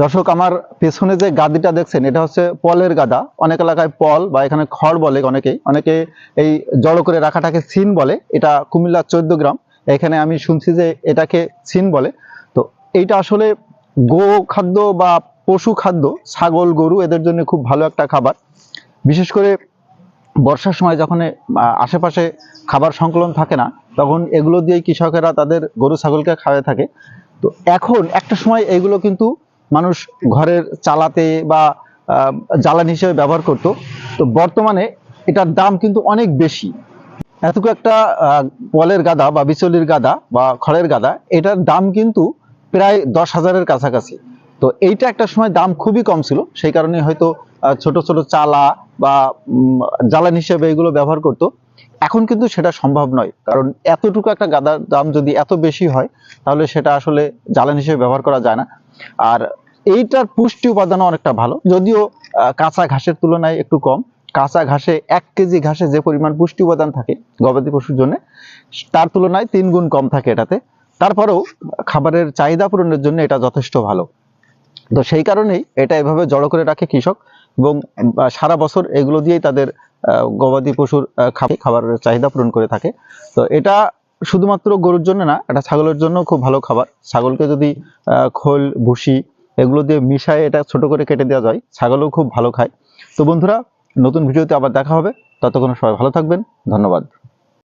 দর্শক, আমার পেছনে যে গাদিটা দেখছেন, এটা হচ্ছে পলের গাদা। অনেক এলাকায় পল বা এখানে খড় বলে অনেকেই। অনেকে এই জড়ো করে রাখাটাকে সিন বলে। এটা কুমিল্লা চোদ্দ গ্রাম। এখানে আমি শুনছি যে এটাকে সিন বলে। তো এইটা আসলে গো খাদ্য বা পশু খাদ্য, ছাগল, গরু, এদের জন্য খুব ভালো একটা খাবার। বিশেষ করে বর্ষার সময় যখন আশেপাশে খাবার সংকলন থাকে না, তখন এগুলো দিয়েই কৃষকেরা তাদের গরু, ছাগলকে খাওয়ায় থাকে। তো এখন একটা সময় এগুলো কিন্তু মানুষ ঘরের চালাতে বা জ্বালানি হিসেবে ব্যবহার করত। তো বর্তমানে এটার দাম কিন্তু অনেক বেশি। এতটুকু একটা পলের গাদা বা বিচলির গাদা বা খড়ের গাদা, এটার দাম কিন্তু প্রায় দশ হাজারের কাছাকাছি। তো এইটা একটা সময় দাম খুবই কম ছিল। সেই কারণে হয়তো ছোট ছোট চালা বা জ্বালানি হিসেবে এগুলো ব্যবহার করতো। এখন কিন্তু সেটা সম্ভব নয়। কারণ এতটুকু একটা গাদার দাম যদি এত বেশি হয়, তাহলে সেটা আসলে জ্বালানি হিসেবে ব্যবহার করা যায় না। আর এইটার পুষ্টি উপাদানও অনেকটা ভালো। যদিও কাঁচা ঘাসের তুলনায় একটু কম। কাঁচা ঘাসে এক কেজি ঘাসে যে পরিমাণ পুষ্টি উপাদান থাকে গবাদি পশুর জন্য, তার তুলনায় তিন গুণ কম থাকে এটাতে। তারপরেও খাবারের চাহিদা পূরণের জন্য এটা যথেষ্ট ভালো। তো সেই কারণেই এটা এভাবে জড়ো করে রাখে কৃষক এবং সারা বছর এগুলো দিয়েই তাদের গবাদি পশুর খাবারের চাহিদা পূরণ করে থাকে। তো এটা শুধুমাত্র গরুর জন্য না, এটা ছাগলের জন্য খুব ভালো খাবার। ছাগলকে যদি খোল, ভুসি এগুলো দিয়ে মিশায় এটা ছোট করে কেটে দেওয়া যায়। ছাগলও খুব ভালো খায়। তো বন্ধুরা, নতুন ভিডিওতে আবার দেখা হবে। ততক্ষণ সবাই ভালো থাকবেন। ধন্যবাদ।